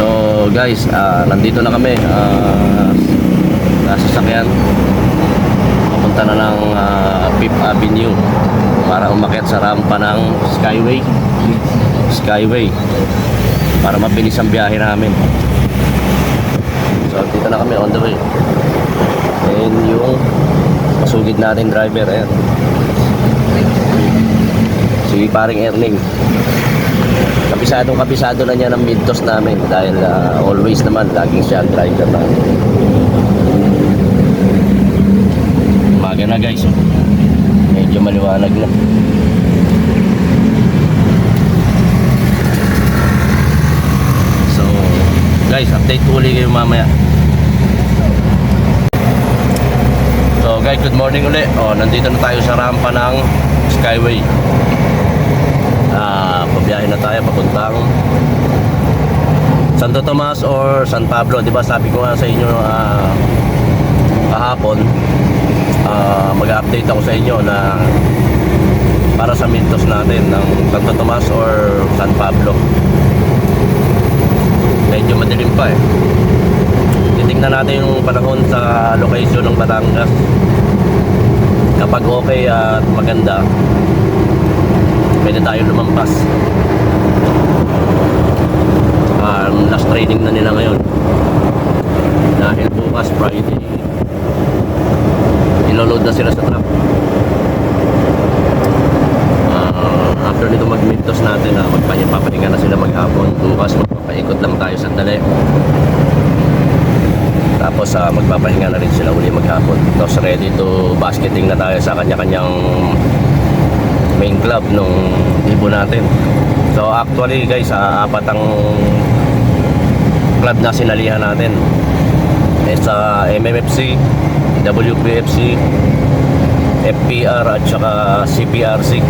So guys, ah, nandito na kami. Uh, nasa sakyan. Papunta na ng ah, Fifth Avenue para umakyat sa rampa ng Skyway. Skyway. Para mabilis ang biyahe namin. So dito na kami on the way. And yung masugid natin driver, ayan. Si paring Erning. Kapisadong kapisado na niya ng midtos namin dahil ah, always naman laging siya ang driver namin. Umaga na guys. oh. Medyo maliwanag na. So, guys, update ko ulit kayo mamaya. So, guys, good morning ulit. Oh, nandito na tayo sa rampa ng Skyway. Ah, pabiyahe na tayo papuntang Santo Tomas or San Pablo, 'di ba? Sabi ko nga sa inyo ah, kahapon ah, mag-update ako sa inyo na para sa mintos natin ng Santo Tomas or San Pablo. Medyo madilim pa eh. Titingnan natin yung panahon sa location ng Batangas. Kapag okay at maganda, pwede tayo lumampas. Um, last training na nila ngayon. Dahil bukas Friday, iloload na sila sa truck. Ah, after nito mag-mintos natin, uh, magpapahinga na sila maghapon. Bukas magpapaikot lang tayo sandali. Tapos ah, magpapahinga na rin sila uli maghapon. Tapos ready to basketing na tayo sa kanya-kanyang main club nung ibo natin. So actually guys, ah, apat ang club na sinalihan natin. Eh, sa MMFC, WPFC, FPR at saka CPRC.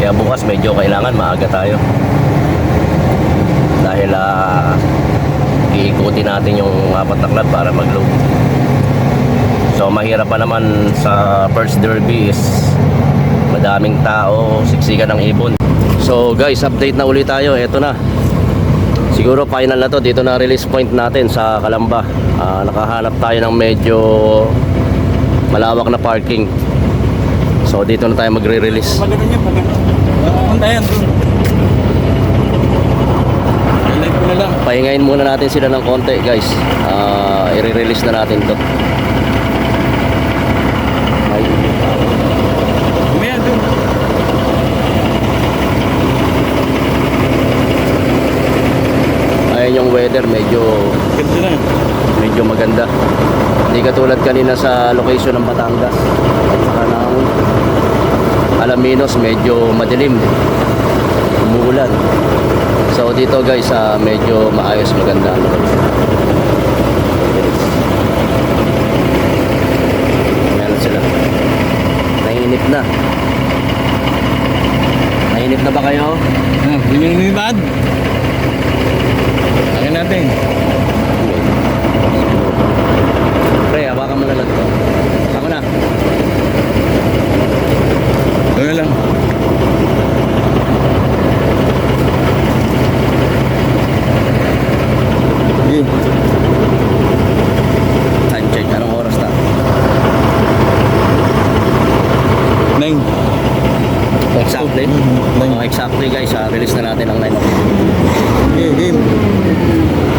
Kaya bukas medyo kailangan maaga tayo. Dahil ah iikutin natin yung apat na club para mag-load. So mahirap pa naman sa first derby is madaming tao, siksikan ng ibon. So guys, update na ulit tayo. Ito na. Siguro final na to. Dito na release point natin sa Kalamba. Ah, nakahanap tayo ng medyo malawak na parking. So dito na tayo magre-release. Pagano niya, pagano. Punta yan. Pahingayin muna natin sila ng konti guys. Ah, i-release na natin to. Ay, Mamaya dun. Weather, medyo medyo maganda. Hindi katulad kanina sa location ng Batangas. At saka ng Alaminos, medyo madilim. Umuulan. So dito guys, ah, medyo maayos maganda. Ayan sila. Nainip na. Nainip na ba kayo? Ah, yun yung lumipad. Akin natin. Pre, hawakan mo na lang to. Ako na. Ito lang. Sige. Time check. Anong oras na? Nine. Oh, exactly guys, ah, release na natin ang 9 o'clock. Game, game.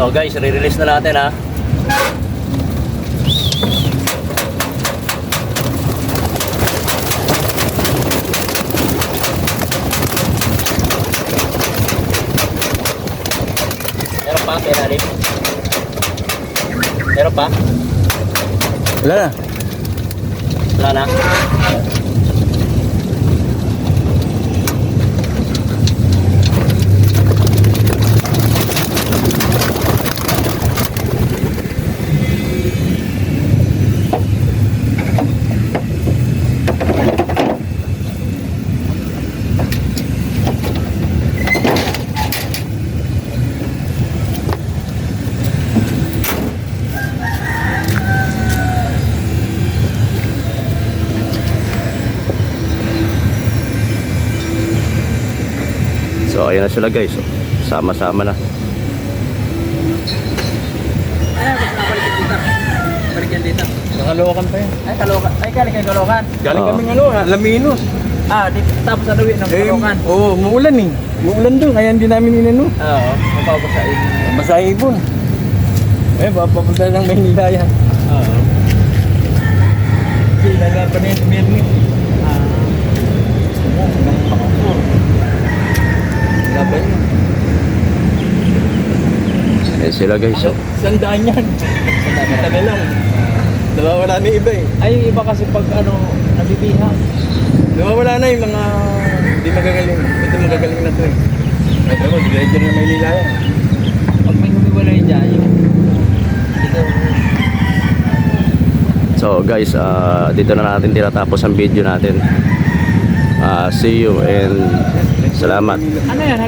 So guys, re-release na natin ha. Meron pa, Meron pa? Wala na. Wala na. So ayan na sila guys. Sama-sama na. Nakalokan pa yan. Ay, Kalokan. Ay, galing kay Kalokan. Galing Oo. kami ano, Laminos. Ah, di, tapos ano yun ng Kalokan. oo, oh, muulan eh. Muulan doon, kaya hindi namin inano. Oo, mapapasain. Masaya ibon. Eh, papapunta ng Maynila yan. Oo. Sinala pa na yung Mirni. Ah, Laban yun. Ayan sila guys. oh. Sandaan yan. Sandaan na lang. Nawawala na yung iba eh. ay, yung iba kasi pag ano, nabibiha. Nawawala na yung mga hindi magagaling. Ito magagaling na to eh. Ito mo, diretso na Maynila yan. Pag may humiwalay dyan, yung dito, So guys, ah, dito na natin tinatapos ang video natin. Ah, see you and salamat. ano yan,